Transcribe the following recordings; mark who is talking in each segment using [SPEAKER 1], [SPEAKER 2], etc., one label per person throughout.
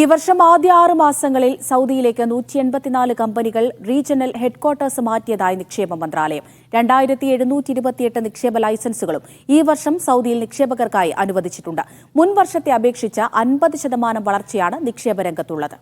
[SPEAKER 1] ഈ വർഷം ആദ്യ ആറ് മാസങ്ങളിൽ സൗദിയിലേക്ക് നൂറ്റി എൺപത്തിനാല് കമ്പനികൾ റീജിയണൽ ഹെഡ്ക്വാർട്ടേഴ്സ് മാറ്റിയതായി നിക്ഷേപ മന്ത്രാലയം. രണ്ടായിരത്തി എഴുന്നൂറ്റി ഇരുപത്തിയെട്ട് നിക്ഷേപ ലൈസൻസുകളും ഈ വർഷം സൗദിയിൽ നിക്ഷേപകർക്കായി അനുവദിച്ചിട്ടുണ്ട്. മുൻ വർഷത്തെ അപേക്ഷിച്ച അൻപത് ശതമാനം വളർച്ചയാണ് നിക്ഷേപ രംഗത്തുള്ളത്.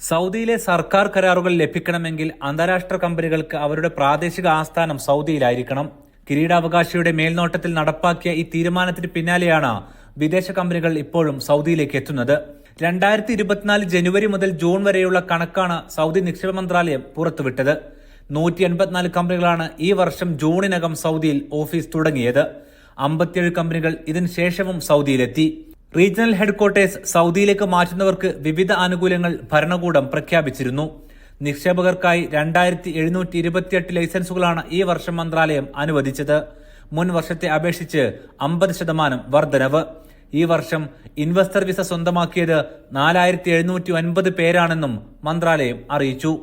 [SPEAKER 2] സൗദിയിലെ സർക്കാർ കരാറുകൾ ലഭിക്കണമെങ്കിൽ അന്താരാഷ്ട്ര കമ്പനികൾക്ക് അവരുടെ പ്രാദേശിക ആസ്ഥാനം സൗദിയിലായിരിക്കണം. കിരീടാവകാശിയുടെ മേൽനോട്ടത്തിൽ നടപ്പാക്കിയ ഈ തീരുമാനത്തിന് പിന്നാലെയാണ് വിദേശ കമ്പനികൾ ഇപ്പോഴും സൗദിയിലേക്ക് എത്തുന്നത്. രണ്ടായിരത്തി ഇരുപത്തിനാല് ജനുവരി മുതൽ ജൂൺ വരെയുള്ള കണക്കാണ് സൗദി നിക്ഷേപ മന്ത്രാലയം പുറത്തുവിട്ടത്. നൂറ്റി എൺപത്തിനാല് കമ്പനികളാണ് ഈ വർഷം ജൂണിനകം സൗദിയിൽ ഓഫീസ് തുടങ്ങിയത്. അമ്പത്തിയേഴ് കമ്പനികൾ ഇതിന് ശേഷവും സൗദിയിലെത്തി. റീജിയണൽ ഹെഡ്ക്വാർട്ടേഴ്സ് സൗദിയിലേക്ക് മാറ്റുന്നവർക്ക് വിവിധ ആനുകൂല്യങ്ങൾ ഭരണകൂടം പ്രഖ്യാപിച്ചിരുന്നു. നിക്ഷേപകർക്കായി രണ്ടായിരത്തി എഴുന്നൂറ്റി ഇരുപത്തിയെട്ട് ലൈസൻസുകളാണ് ഈ വർഷം മന്ത്രാലയം അനുവദിച്ചത്. മുൻ വർഷത്തെ അപേക്ഷിച്ച് അമ്പത് ശതമാനം വർധനവ്. ഈ വർഷം ഇൻവെസ്റ്റർ വിസ സ്വന്തമാക്കിയത് നാലായിരത്തി എഴുന്നൂറ്റി ഒൻപത് പേരാണെന്നും മന്ത്രാലയം അറിയിച്ചു.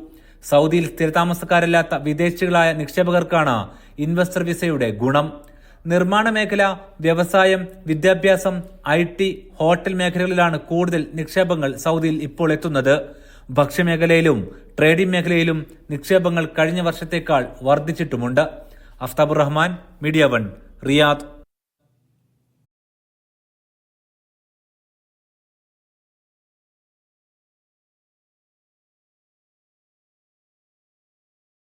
[SPEAKER 2] സൗദിയിൽ സ്ഥിരതാമസക്കാരല്ലാത്ത വിദേശികളായ നിക്ഷേപകർക്കാണ് ഇൻവെസ്റ്റർ വിസയുടെ ഗുണം. നിർമ്മാണ മേഖല വ്യവസായം വിദ്യാഭ്യാസം ഐ ടി ഹോട്ടൽ മേഖലകളിലാണ് കൂടുതൽ നിക്ഷേപങ്ങൾ സൗദിയിൽ ഇപ്പോൾ എത്തുന്നത്. ഭക്ഷ്യമേഖലയിലും ട്രേഡിംഗ് മേഖലയിലും നിക്ഷേപങ്ങൾ കഴിഞ്ഞ വർഷത്തേക്കാൾ വർദ്ധിച്ചിട്ടുമുണ്ട്. Aftabur Rahman media one Riyadh.